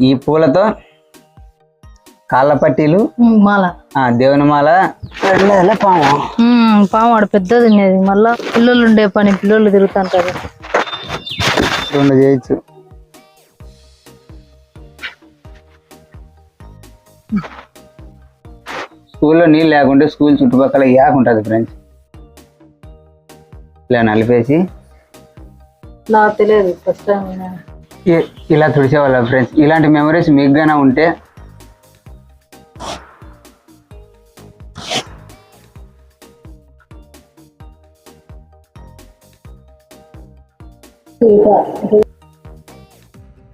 ఈ పూలతో కాళ్ళ పట్టీలు మాల. ఆ, దేవుని మాల. పాము. పాము ఆడ పెద్దది ఉన్నది. మళ్ళా పిల్లలు ఉండే పని పిల్లలు తిరుగుతుంటారు. రెండు చేయొచ్చు. స్కూల్లో నీళ్ళు లేకుంటే స్కూల్ చుట్టుపక్కల యాక్ ఉంటుంది ఫ్రెండ్స్. ఇలా నలిపేసి నాకు తెలియదు ఫస్ట్ టైం ఇలా తుడిచేవాళ్ళ ఫ్రెండ్స్ ఇలాంటి మెమరీస్ మీకు గానే ఉంటే?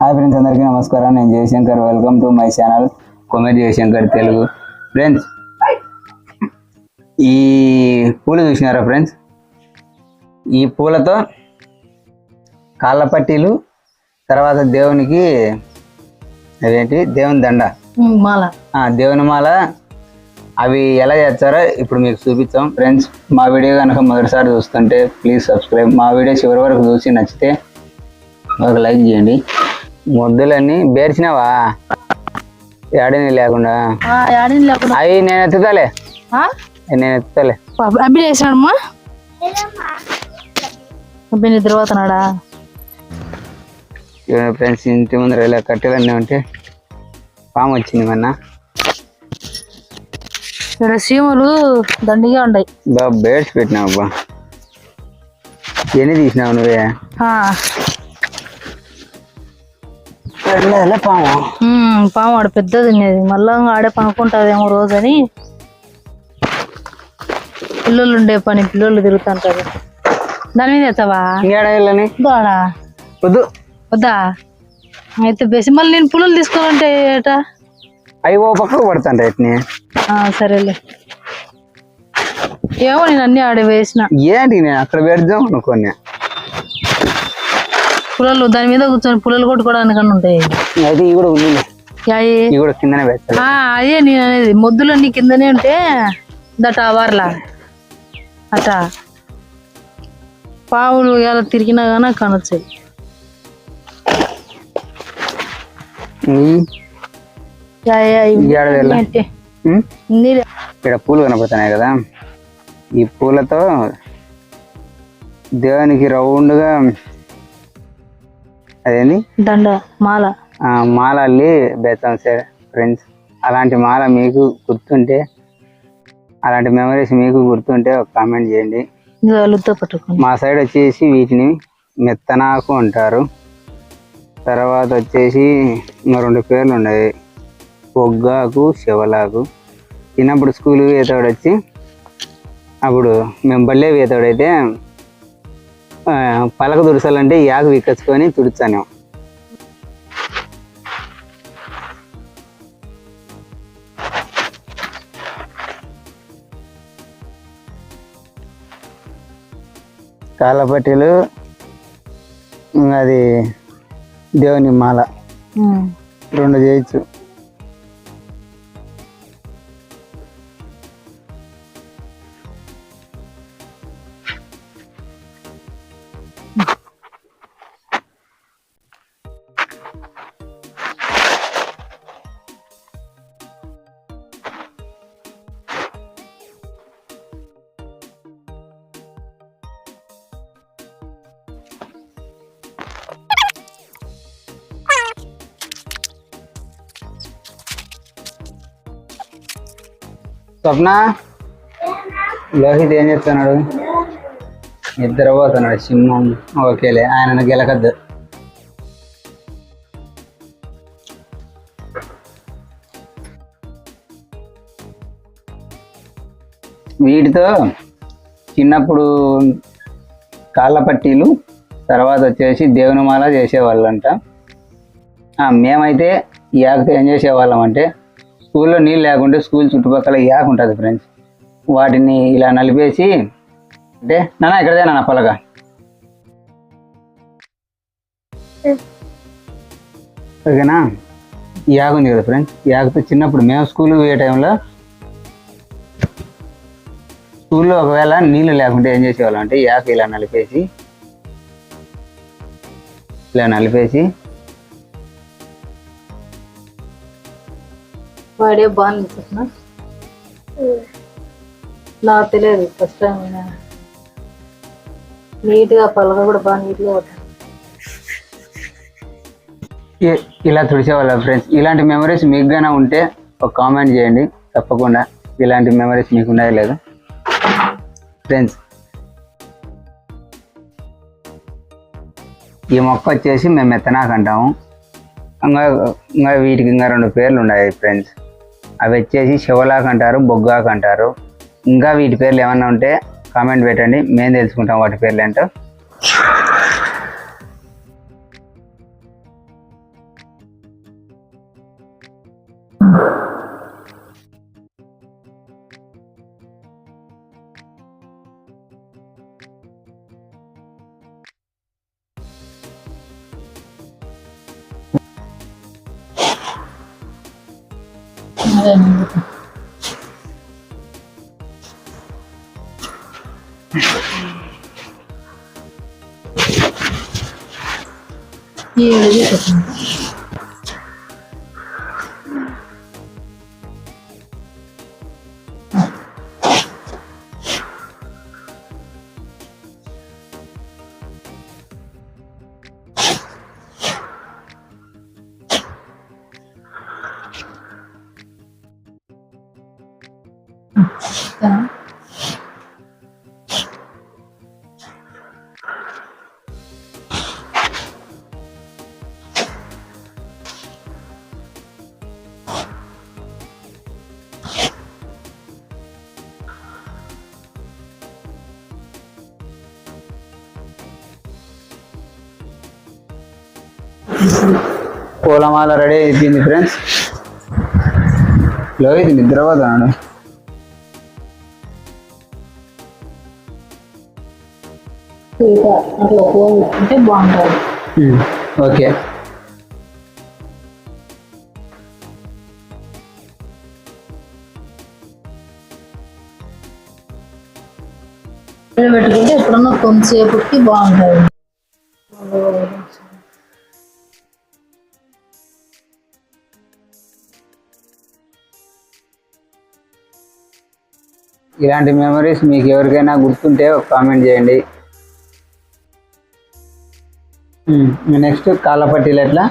హాయ్ ఫ్రెండ్స్ అందరికీ నమస్కారం. నేను Jayashankar. Welcome to my channel comedy Jayashankar Telugu friends ఈ పూలు చూసినారా ఫ్రెండ్స్ ఈ పూలతో కాళ్ళ పట్టీలు తర్వాత దేవునికి అదేంటి? దేవుని దండ. మాల. ఆ, దేవుని మాల. అవి ఎలా చేస్తారో ఇప్పుడు మీకు చూపిస్తాం. ఫ్రెండ్స్ మా వీడియో కనుక మొదటిసారి చూస్తుంటే ప్లీజ్ సబ్స్క్రైబ్ మా వీడియో చివరి వరకు చూసి నచ్చితే ఒక లైక్ చేయండి. ముద్దులన్నీ బేర్చినావా? ఏడని లేకుండా. ఆ, యాడిని లేకుండా. అవి నేను ఎత్తుతాలే? నేను ఎత్తుతాలే. అబ్బి నిద్రపోతున్నాడా? ఫ్రెండ్స్ ఇంటి ముందర ఇలా కట్టెలన్నీ ఉంటే పాము వచ్చింది మొన్న. ఇక్కడ సీమలు దండిగా ఉన్నాయి బా బేడ్స్ పెట్టినావు అబ్బా ఎన్ని తీసినావు నువ్వే? పాము. పాము ఆడ పెద్దది ఉన్నది. మళ్ళా ఆడే పనుకుంటాదేమో రోజని. పిల్లలు ఉండే పని పిల్లలు తిరుగుతుంటారు. దాని మీద ఎత్తవా? ఇంకేడ? వద్దు. వద్దా? అయితే బేసి మళ్ళీ నేను పుల్లలు తీసుకోవాలంటే ఏటా? అవి ఓ పక్కకు పడుతుంట ఎట్ని ఆ, సరేలే. ఏమో నేను అన్ని ఆడ వేసిన. ఏంటి నేను అక్కడ పెడదాం అనుకోని. పుల్లలు దాని మీద కూర్చొని పుల్లలు కొట్టుకోవడానికన్నా ఉంటాయి. అయితే ఇవి కూడా ఉంది యాయి ఇవి కూడా కిందనే అదే నేను అనేది మొద్దులన్నీ కిందనే ఉంటే దట అవర్లా అట పావులు ఎలా తిరిగినా కానీ కనొచ్చాయి ఇక్కడ పూలు కనపడుతున్నాయి కదా. ఈ పూలతో దేవునికి రౌండ్గా అదేంటి దండ మాల. మాల అల్లి బేతాం సార్ ఫ్రెండ్స్ అలాంటి మాల మీకు గుర్తుంటే అలాంటి మెమరీస్ మీకు గుర్తుంటే ఒక కామెంట్ చేయండి. మా సైడ్ వచ్చేసి వీటిని మెత్తనాకు అంటారు. తర్వాత వచ్చేసి ఇంకా రెండు పేర్లు ఉన్నాయి. పొగ్గాకు శివలాకు. చిన్నప్పుడు స్కూల్ వేతోడు వచ్చి అప్పుడు మేము బల్లే వేతోడైతే పలక తుడసాలంటే యాకు ఆకు విక్కచ్చుకొని తుడిచాను కాళ్ళపట్టీలు అది దేవుని మాల. రెండు చేయొచ్చు స్వప్న? లోహిత్ ఏం చెప్తున్నాడు నిద్రపోతున్నాడు సింహం ఓకేలే ఆయన గెలకద్దు. వీటితో చిన్నప్పుడు కాళ్ళ పట్టీలు తర్వాత వచ్చేసి దేవుని మాల చేసేవాళ్ళంట. మేమైతే ఈ యాక్తో ఏం చేసేవాళ్ళం అంటే స్కూల్లో నీళ్ళు లేకుంటే స్కూల్ చుట్టుపక్కల యాక్ ఉంటుంది ఫ్రెండ్స్. వాటిని ఇలా నలిపేసి అంటే నాన్న ఇక్కడదే నాన్న పలక. ఓకేనా? యాగ ఉంది కదా ఫ్రెండ్స్. యాగతో చిన్నప్పుడు మేము స్కూల్ పోయే టైంలో స్కూల్లో ఒకవేళ నీళ్ళు లేకుంటే ఏం చేసేవాళ్ళం అంటే యాక యాక్ ఇలా నలిపేసి ఇలా నలిపేసి వాడే బాగుంది చెప్పిన నాకు తెలియదు ఫస్ట్ టైం నీట్గా పలక కూడా బాగా నీట్గా పట్టాను ఇలా తుడిచేవాళ్ళ ఫ్రెండ్స్ ఇలాంటి మెమరీస్ మీకు గానే ఉంటే ఒక కామెంట్ చేయండి తప్పకుండా. ఇలాంటి మెమరీస్ మీకు ఉన్నాయో లేదు? ఫ్రెండ్స్ ఈ మొక్క వచ్చేసి మేము మెత్తనాకంటాము ఇంకా ఇంకా వీటికి ఇంకా రెండు పేర్లు ఉన్నాయి ఫ్రెండ్స్ అవి వచ్చేసి శివలాక్ అంటారు బొగ్గాకు అంటారు. ఇంకా వీటి పేర్లు ఏమన్నా ఉంటే కామెంట్ పెట్టండి. మేము తెలుసుకుంటాం వాటి పేర్లు ఏంటో. И. І вітати. పూలమాల రెడీ అయిపోయింది ఫ్రెండ్స్ లోహిత్ నిద్రపోతున్నాడు అట్లా పోయింటే బాగుంటుంది. ఓకే. పెట్టుకుంటే ఎప్పుడన్నా కొంతసేపటికి బాగుంటుంది. ఇలాంటి మెమరీస్ మీకు ఎవరికైనా గుర్తుంటే ఒక కామెంట్ చేయండి. నెక్స్ట్ కాళ్ళపట్టీలు ఎట్లా?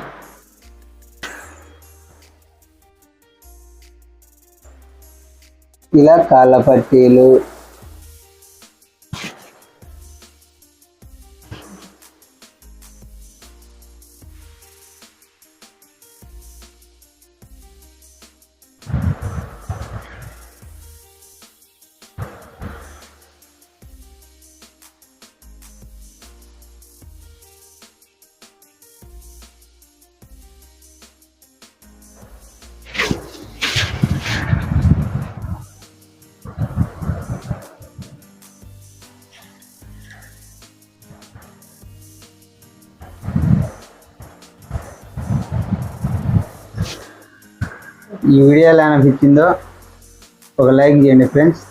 ఇలా కాళ్ళపట్టీలు ఈ వీడియో అనిపించిందో ఒక లైక్ చేయండి ఫ్రెండ్స్.